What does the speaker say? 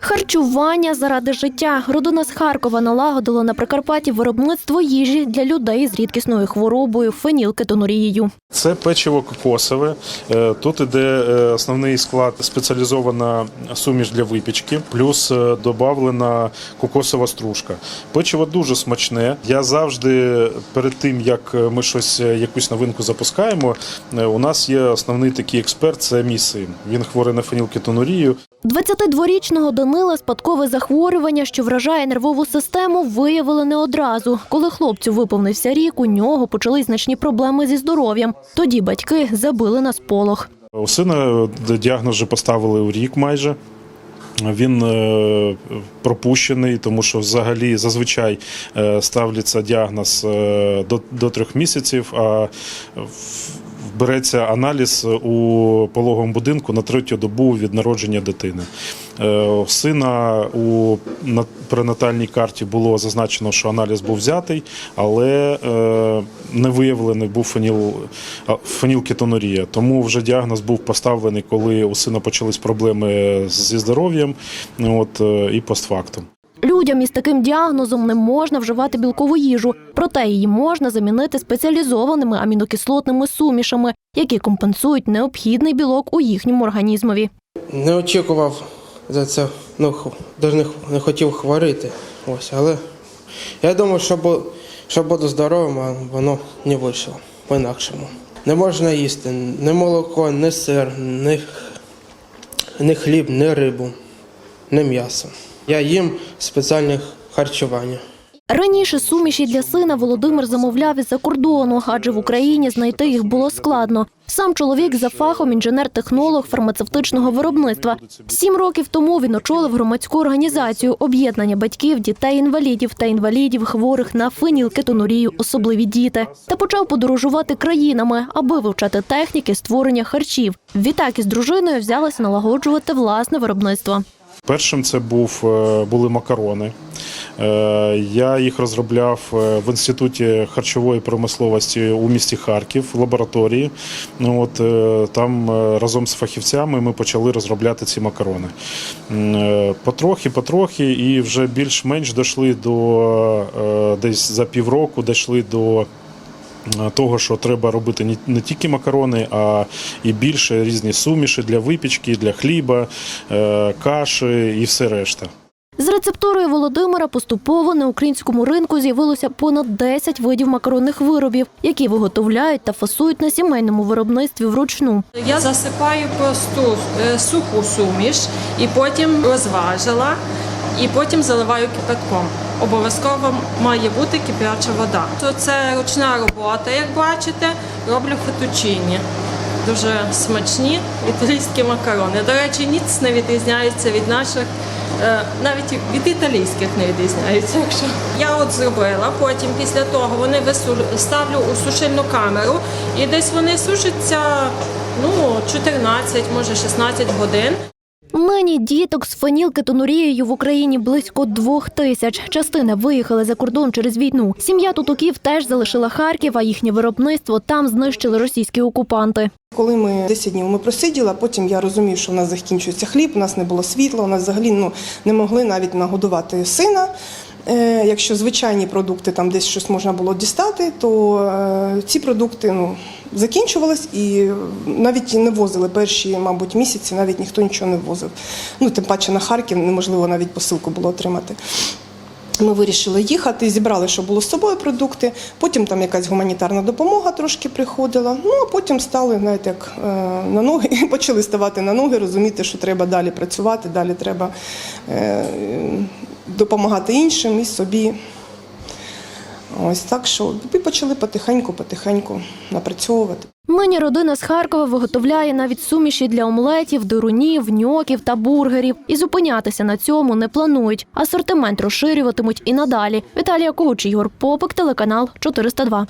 Харчування заради життя. Родина з Харкова налагодила на Прикарпатті виробництво їжі для людей з рідкісною хворобою фенілкетонурією. Це печиво кокосове. Е, Тут іде е, основний склад спеціалізована суміш для випічки, плюс е, додавлена кокосова стружка. Печиво дуже смачне. Я завжди перед тим, як ми щось, якусь новинку запускаємо, у нас є основний такий експерт це мій син. Він хворий на фенілкетонурію. 22-річного Данила спадкове захворювання, що вражає нервову систему, виявили не одразу. Коли хлопцю виповнився рік, у нього почались значні проблеми зі здоров'ям. Тоді батьки забили на сполох. У сина діагноз вже поставили у рік майже. Він е, пропущений, тому що взагалі зазвичай е, ставляться діагноз е, до, трьох місяців, а береться аналіз у пологовому будинку на третю добу від народження дитини. Е, сина у на- пренатальній карті було зазначено, що аналіз був взятий, але е, не виявлений був феніл, фенілкетонурія. Тому вже діагноз був поставлений, коли у сина почались проблеми зі здоров'ям от, е, і постфактум. Людям із таким діагнозом не можна вживати білкову їжу, проте її можна замінити спеціалізованими амінокислотними сумішами, які компенсують необхідний білок у їхньому організмові. Не очікував за це, ну, даже не, хотів хворіти. Ось, але я думав, що, що буду здоровим, а воно не вийшло по-інакшому. Не можна їсти ні молоко, ні сир, ні, ні хліб, ні рибу, ні м'ясо. Я їм спеціальне харчування. Раніше суміші для сина Володимир замовляв із-за кордону, адже в Україні знайти їх було складно. Сам чоловік за фахом інженер-технолог фармацевтичного виробництва. Сім років тому він очолив громадську організацію об'єднання батьків, дітей-інвалідів та інвалідів, хворих на фенілкетонурію, особливі діти, та почав подорожувати країнами, аби вивчати техніки створення харчів. Відтак із дружиною взялися налагоджувати власне виробництво. Першим це був, е, були макарони. Е, Я їх розробляв е, в інституті харчової промисловості у місті Харків в лабораторії. Ну, от, там разом з фахівцями ми почали розробляти ці макарони. Потрохи, потрохи, і вже більш-менш дійшли до десь за півроку, дійшли до. Е, Того, що треба робити не- тільки макарони, а і більше різні суміші для випічки, для хліба, е, каші і все решта. З рецептурою Володимира поступово на українському ринку з'явилося понад 10 видів макаронних виробів, які виготовляють та фасують на сімейному виробництві вручну. Я засипаю просту е, суху суміш і потім розважила, і потім заливаю кипятком. Обов'язково має бути кип'яча вода. Це ручна робота, як бачите, роблю фетучині. Дуже смачні італійські макарони. До речі, ніц не відрізняється від наших, е, навіть від італійських не відрізняються. Якщо я от зробила, потім після того вони вису... ставлю у сушильну камеру, і десь вони сушаться ну 14, може 16 годин. Нині діток з фенілкетонурією в Україні близько двох тисяч. Частина виїхали за кордон через війну. Сім'я Тутуків теж залишила Харків, а їхнє виробництво там знищили російські окупанти. Коли ми 10 днів ми просиділи, потім я розумів, що в нас закінчується хліб, у нас не було світла, у нас взагалі ну, не могли навіть нагодувати сина. Е, якщо звичайні продукти там десь щось можна було дістати, то е, ці продукти ну, закінчувались і навіть не возили перші, мабуть, місяці, навіть ніхто нічого не возив. Ну, тим паче на Харків неможливо навіть посилку було отримати. Ми вирішили їхати, зібрали, що було з собою продукти. Потім там якась гуманітарна допомога трошки приходила. Ну а потім стали знаєте, як е, на ноги, почали ставати на ноги, розуміти, що треба далі працювати, далі треба е, допомагати іншим і собі. Ось так що і почали потихеньку, потихеньку напрацьовувати. Нині родина з Харкова виготовляє навіть суміші для омлетів, дирунів, ньоків та бургерів. І зупинятися на цьому не планують. Асортимент розширюватимуть і надалі. Віталія Куч, Ігор Попик, телеканал 402.